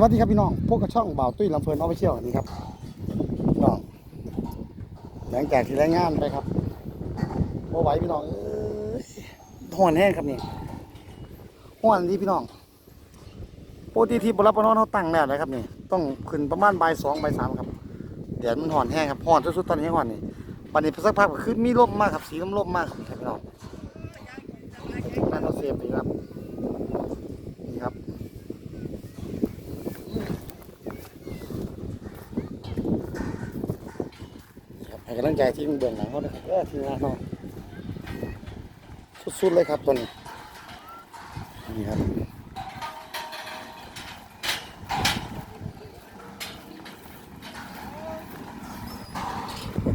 สวัสดีครับพี่น้อง พวกกับช่องบ่าวตุ้ยลำเพลินออฟฟิเชียลนี่ครับพี่น้องหลังจากที่รายงานไปครับโอ้ไหวพี่น้องเอ้ยห่อนแห้งครับนี่ห่อนที่พี่น้องโปกติที่บรับประนอนเขาตั้งแล้วนะครับนี่ต้องขึ้นประมาณใบสองใบสามครับแดดมันห่อนแห้งครับห่อนสุดๆตอนนี้ห่อนนี่วันนี้สักพักก็คือมีลมมากครับสีลมลมมากครับพี่น้องนั่นเขาเสียบนี่ครับ นี่ครับ ครับให้ กำลังใจที่เบื้องหลังเขาด้วยครับเออทีมงานเขาสุดๆเลยครับตัวนี้นี่ครับ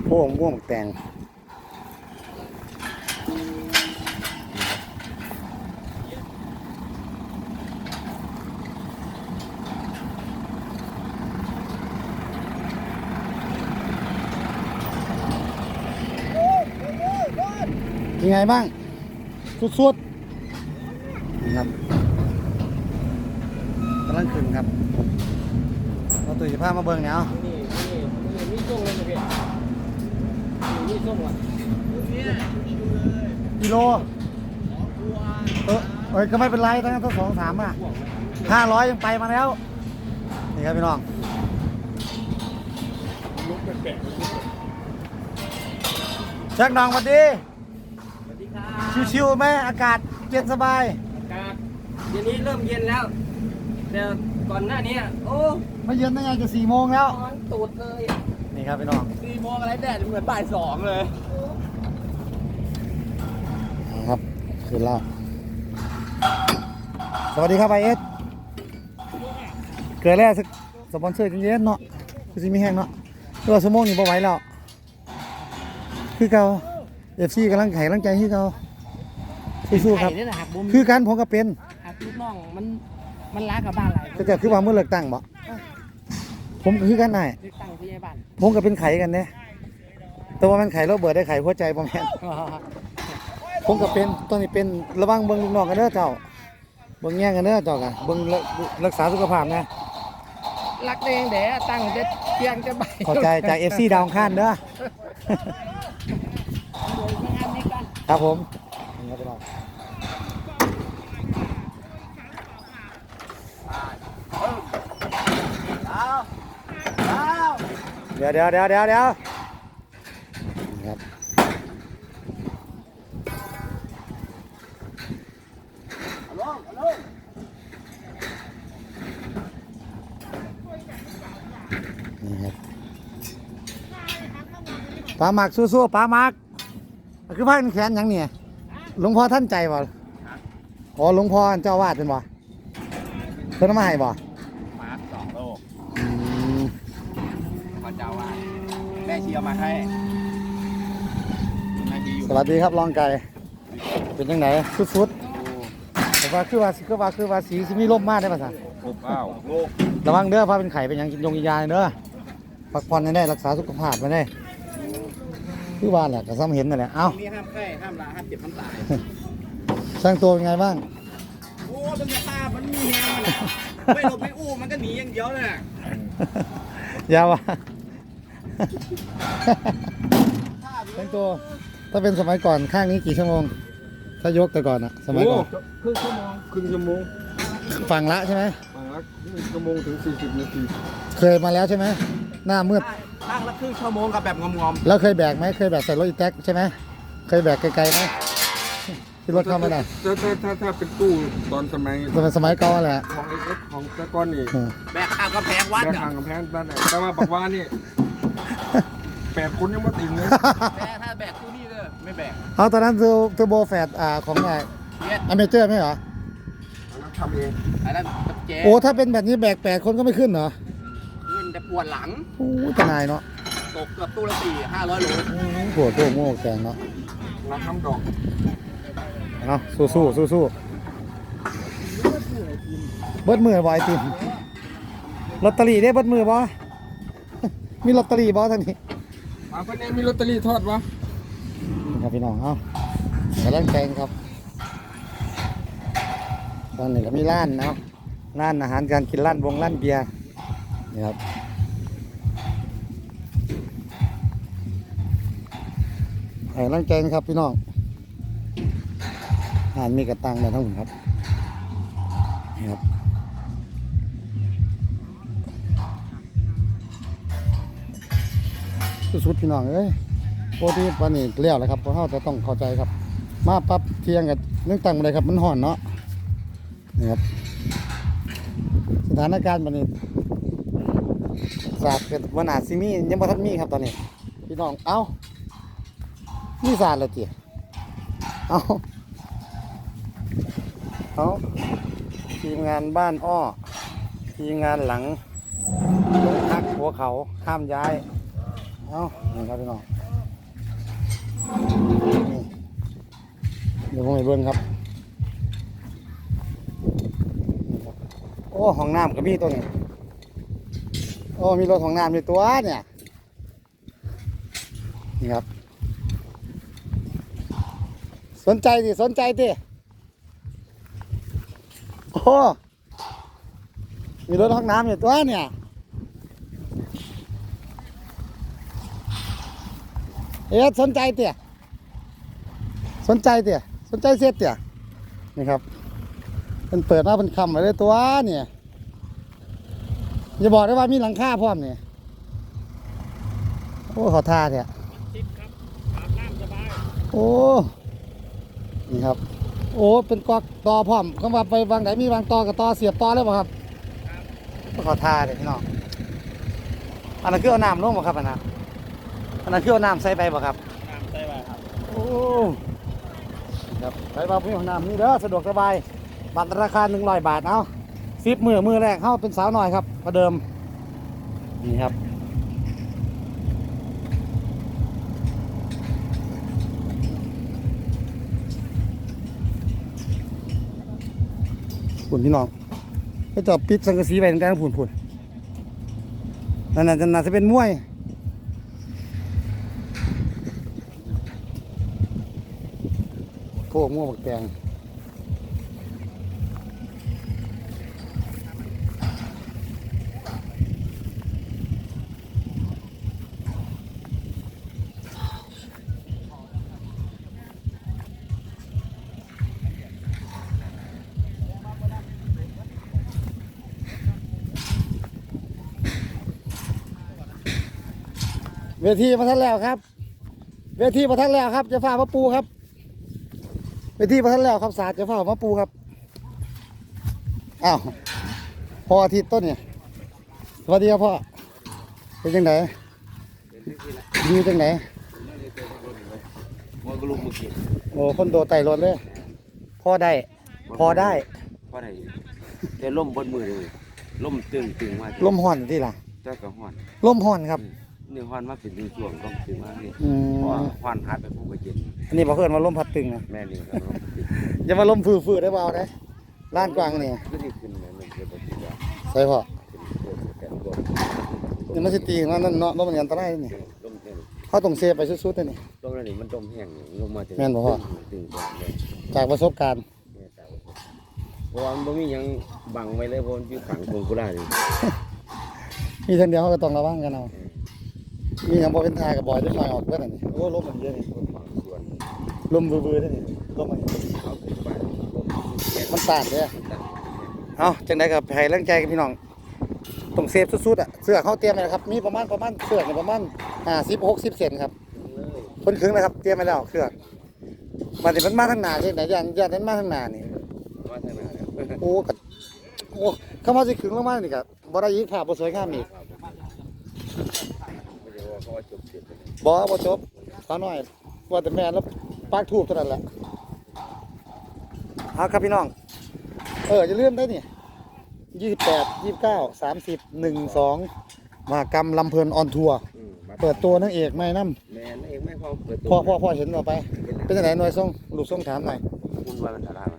โพ่งม่วงแตง ยังไงบ้าง สุดๆนี่ครับกำลังขึ้นครับเราตุ่ยผ้ามาเบิ่งเนี่ยอานี่นี่นี่นี่ส่งเลยนะพี่นี่ส่งว่ะกิโลเออเอ้ยก็ไม่เป็นไรทั้งทั้งสองสามอะห้าร้อยยังไปมาแล้ว นี่ครับพี่น้องลุกแปลกแจ็คน้องสวัสดี ชิวๆไหมอากาศเย็นสบายอากาศเย็นนี้เริ่มเย็นแล้ว แต่ก่อนหน้านี้โอ้ไม่เย็นได้ไงจะสี่โมงแล้ว ร้อนตูดเลยนี่ครับพี่น้องสี่โมงอะไรแดดเหมือนบ่ายสองเลย ครับขึ้นแล้วสวัสดีครับไอเอสเกิดแล้วสักสปอนเซอร์เย็นๆเนาะคือสิมีแห้งเนาะตัวสมองนี่บ่ไหวแล้ว คือเก่า เอฟซีกำลังไข่กำลังใจคือเก่าสู้ๆครับ ไข่นี่นะหักบุมคือการผมก็เป็นหักลูกน้องมันมันล้ากับบ้านอะไรก็จะคือว่าเมื่อเลิกตั้งบ่ผมก็คือกันนายเลือกตั้งที่ใหญ่บ้านผมก็เป็นไข่กันเนี่ยแต่ว่ามันไข่แล้วเบิดได้ไข่หัวใจบ่แม่นผมก็เป็นตอนนี้เป็นระวังเบิ่งลูกน้องกันเด้อเจ้าเบิ่งแย่งกันเด้อเจ้ากันเบิ่งรักรักษาสุขภาพนะรักแดงแดดตั้งจะเที่ยงจะบ่ายขอใจจาก FC ดาวอังคารเด้อ ครับผมนี่ครับพี่น้องเดี๋ยวเดี๋ยวเดี๋ยวเดี๋ยวเดี๋ยวครับนี่ครับปลาหมักสู้ๆปลาหมัก คือผ้าแขนหยังเนี่ยหลวงพ่อท่านใจบ่อ๋อหลวงพ่อเจ้าอาวาดเป็นบ่เพิ่นเอามาให้บ่มาสองโลกอืมพระเจ้าว่าแม่เชียร์มาให้แม่เชียร์อยู่สวัสดีครับรองไก่เป็นจังไหนสุดๆแต่ว่าคือว่าคือว่าคือว่าสีสิมีลมมากได้ป่ะซะอบอ้าวโลกระวังเด้อพาเป็นไข่เป็นหยังกินยงกินยาเด้อพักผ่อนให้ได้รักษาสุขภาพไว้ได้ คือว่าแหละก็ซ้ำเห็นนั่นแหละเอ้านี่ห้ามไข้ห้ามลาห้ามเจ็บห้ามตาย สร้างตัวเป็นไงบ้าง โอ้มันจะตามันมีแฮงมันอะไม่หลบไม่อู้มันก็หนีอย่างเดียวเลยน่ะอยาวะสร้างตัวถ้าเป็นสมัยก่อนข้างนี้กี่ชั่วโมง ถ้ายกแต่ก่อนอะสมัยก่อนครึ่งชั่วโมงครึ่งชั่วโมงฝั่งละใช่ไหมบางละครึ่งชั่วโมงถึง40นาทีเคยมาแล้วใช่ไหมหน้ามืด ตั้งละครึ่งชั่วโมงกับแบบงอมแล้วเคยแบกไหมเคยแบกใส่รถอีแท็กใช่ไหมเคยแบกไกลๆไหมที่รถเข้าไม่ได้ถ้าถ้าถ้าถ้าเป็นตู้ตอนสมัยสมัยสมัยก่อนแหละของไอเอสของตะก้อนนี่อืมๆแบกข้าวกำแพงวัดแบกอะห่างกับแพงบ้านไหนแต่ว่าบอกว่านี่แปดคนยังไม่ติงเลยแบกถ้าแบกตู้นี่เลยไม่แบกเอาตอนนั้นเทอร์เทอร์โบแฟดอ่าของไงเย็ดอเมเจอร์ไหมเหรอทำเองอันนั้นกับเจ๊โอ้ถ้าเป็นแบบนี้แบกแปดคนก็ไม่ขึ้นเหรอขึ้นแต่ ปวดหลังโอ้ยตะนายเนาะตกเกือบตู้ละสี่ห้าร้อยโลโอ้ยปวดตัวโม่แกงเนาะเราทำดอกเอาสู้สู้สู้สู้เบิดมือบ่ไอติมลอตเตอรี่ได้เบิดมือบ่มีลอตเตอรี่บ่ทางนี้มาคนนี้มีลอตเตอรี่ทอดวะนี่ครับพี่น้องเอากำลังแกงครับ ตอนนี้ก็มีร้านเนาะร้านอาหารการกินร้านวงร้านเบียร์นี่ครับ ให้กำลังใจกันครับพี่น้องอาหารมีกระตังเลยทั้งหมดครับนี่ครับสุดๆพี่น้องเอ้ยโอ้ที่วันนี้เลี้ยวแล้วครับเพราะเราจะต้องเข้าใจครับ มาปั๊บเที่ยงกับเรื่องตังอะไรครับ มันห่อนเนาะนี่ครับสถานการณ์วันนี้ศาสตร์เกิดวันอาซิมียังบ่ทันมีครับตอนนี้ พี่น้องเอ้า มีศาสตร์แล้วจีเอาเอาทีมงานบ้านอ้อ ทีมงานหลังลงพักหัวเขาห้ามย้าย เอานี่ครับพี่น้องนี่เดี๋ยวผมไปเบิ้งครับนี่ครับโอ้ ห้องน้ำก็มีตัวนี้โอ้ มีรถห้องน้ำมีตัวเนี่ย นี่ครับ สนใจดิสนใจดิโอ้มีรถห้องน้ำอยู่ตัวเนี่ยเอ๊ะสนใจเตี่ยสนใจเตี่ยสนใจเสียเตี่ยนี่ครับมันเปิดมาเป็นคำไว้เลยตัวเนี่ยอย่าบอกได้ว่ามีหลังคาพร้อมเนี่ยโอ้ขอท่าเนี่ยชิดครับอาบน้ำสบายโอ้ นี่ครับ โอ้เป็นกอกต่อพร้อมคำว่าไปวางไหนมีวางต่อกับต่อเสียบต่อเลยป่ะครับก็ขอท่าเลยพี่น้องอันนั้นคือเอาน้ำลงป่ะครับอันนั้นอันนั้นคือเอาน้ำใส่ไปป่ะครับน้ำใส่ไปครับโอ้ครับไปมาพี่ของน้ำนี่เด้อสะดวกสบายบัตรราคาหนึ่งร้อยบาทเอาซิปมือมือแรกเข้าเป็นสาวหน่อยครับประเดิมนี่ครับ ผุนพี่น้องก็จะปิดสังกะสีไปตั้งแต่ผุนผุ่นนั่นน่ะน่าจะเป็นมวยพวกม่วงบักแตง เวทีมาทันแล้วครับ เวทีมาทันแล้วครับจะฝ่าพระปูครับไปที่พระท่านแล้วครับศาสตร์จะเฝ้ามาปูครับอ้าวพออาทิตย์ต้นเนี่ยสวัสดีครับพ่อเป็นจังไหนดีจังไหนมันก็ลุกมือกินโอ้คนโดดไต่รถเลยพอได้ พอได้เพราะอะไรแต่ล่มบนมือเลยล่มตึงตึงมาลมห่อนที่ล่ะเจ้าก็ฮ้อนลมห่อนครับเนื้อฮ้อนมาเป็นช่วงๆล่มตึงมากเลยอืเพราะว่ามฮ้อนหายไปผู้ก็เย็นอันนี้บอกเพื่อนว่าลมพัดตึงนะแม่นี่ก็ล่มตึงอย่ามาลมฟืดๆได้เปล่าได้ล้านกวางนี่ก็นี่ขึ้นเลยมันจะบ่ติดว่าใส่พ่อเป็นตัวแกนตัวนี่มันสิตีของนั่นเนาะลมมันอันตรายนี่ล่มเต็มเขาต้องเซฟไปสุดๆเลยนี่ล่มนั่นนี่มันล่มแห้งลงมาถึงแม่นบ่พ่อตึงก่อนเลยจากประสบการณ์เนี่ยจ้ะเพราะว่ามันบ่มีหยังบังไว้เลยเพราะมันอยู่ขังกงกุลานี่มีเท่าเดียวเขาก็ต้องระวังกันเอา มีอย่างบอเป็นทากับบอยจะคอยออกเพื่อนอันนี้โอ้ลมมันเยอะนี่บางส่วนลมเบื่อๆนี่ลมมันเอาขึ้นไปลมแกนมันตาดเลยอะเอาจังไดกับให้แรงใจกับพี่น้องต้องเซฟสุดๆอะเสื้อเขาเตรียมไว้แล้วครับ มีประมาณประมาณเสื้อเนี่ยประมาณห้าสิบหกสิบเซนครับเลยคนครึ่งนะครับ เตรียมไว้แล้วเครื่องมาถึงมันมาทางหน้าใช่ไหมยันยันนั้นมาทางหน้านี่ว่าทางหน้าแล้วโอ้กัโอ้เข้ามาสิขึงลงมานี่กับบ่ได้ยิงภาพบ่สวยงามอีก ไม่ใช่ว่าเขาว่าจบ เสร็จไปเลยบ่บ่จบสาวน้อยว่าแต่แม่แล้วปากทูบเท่านั้นแหละเอาครับพี่น้อง เออจะเลื่อนได้นี่ยี่สิบแปดยี่สิบเก้าสามสิบหนึ่งสองมหากรรมลำเพลินออนทัวร์อืมมาเปิดตัวนางเอกไม่น้แม่นเองไม่พอเปิดำพ่อพ่อพ่อเห็นเราไป เป็นยังไงหน่วยส่งลูกส่งถามหน่อยคุณว่าเป็นดาราไหม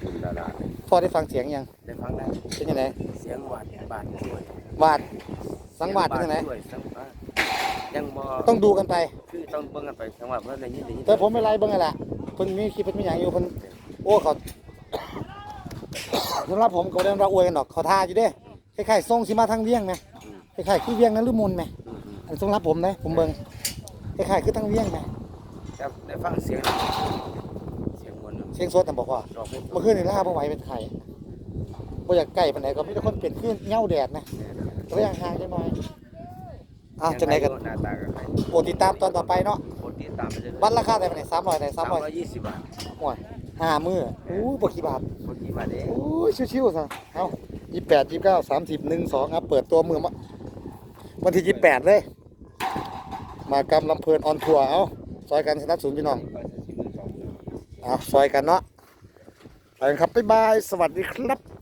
คุณดาราเนี่ยพ่อได้ฟังเสียงยังได้ฟังได้เป็นยังไงเสียงหวานบานช่วยวาดสังวาดเป็นยังไงช่วยสังวาด ยังบ่ต้องดูกันไป คือต้องเบิ่งกันไปสังวาดเพราะได้ยินได้ยินแต่ผมไม่ไล่เบิ่งไงล่ะเพิ่นมีคลิปเพิ่นมีหยังอยู่เพิ่นโอ้เขาสำหรับผมก็บ่ได้เราอวยกันดอกเขาท่าอยู่เด้คล้ายๆทรงสิมาทางเวียงไหมคล้ายๆคือเวียงนั้นหรือมุนไหมอันนี้สำหรับผมนะผมเบิ่งคล้ายๆคือทางเวียงไหมครับได้ฟังเสียงเสียงมนต์เสียงสดน่ะบอกว่า ดอกเพชรเมื่อคืนนี่ล่าบ่ไหวเป็นไข่บ่อยากใกล้ปานใดก็มีแต่คนเปลี่ยนขึ้นเหง้าแดดนะก็เลยห่างๆจังหน่อย อ้าวจังได๋กัน หน้าตากันไปโปรดติดตามตอนต่อไปเนาะคนติดตามไปเรื่อยๆวัดราคาได้ปานใด300ได้สามร้อย300ยี่สิบบาทโอ้ยห้ามื้ออู้บ่กี่บาทคนกี่บาทเองโอ้ยชิวๆซะเอา28 29 30 1 2ครับเปิดตัวมือมาวันที่28เลย มากำลำเพลินออนทัวร์เอาซอยกันสนับสนุนพี่น้อง เอาซอยกันเนาะไปกันครับ บ๊ายบาย สวัสดีครับ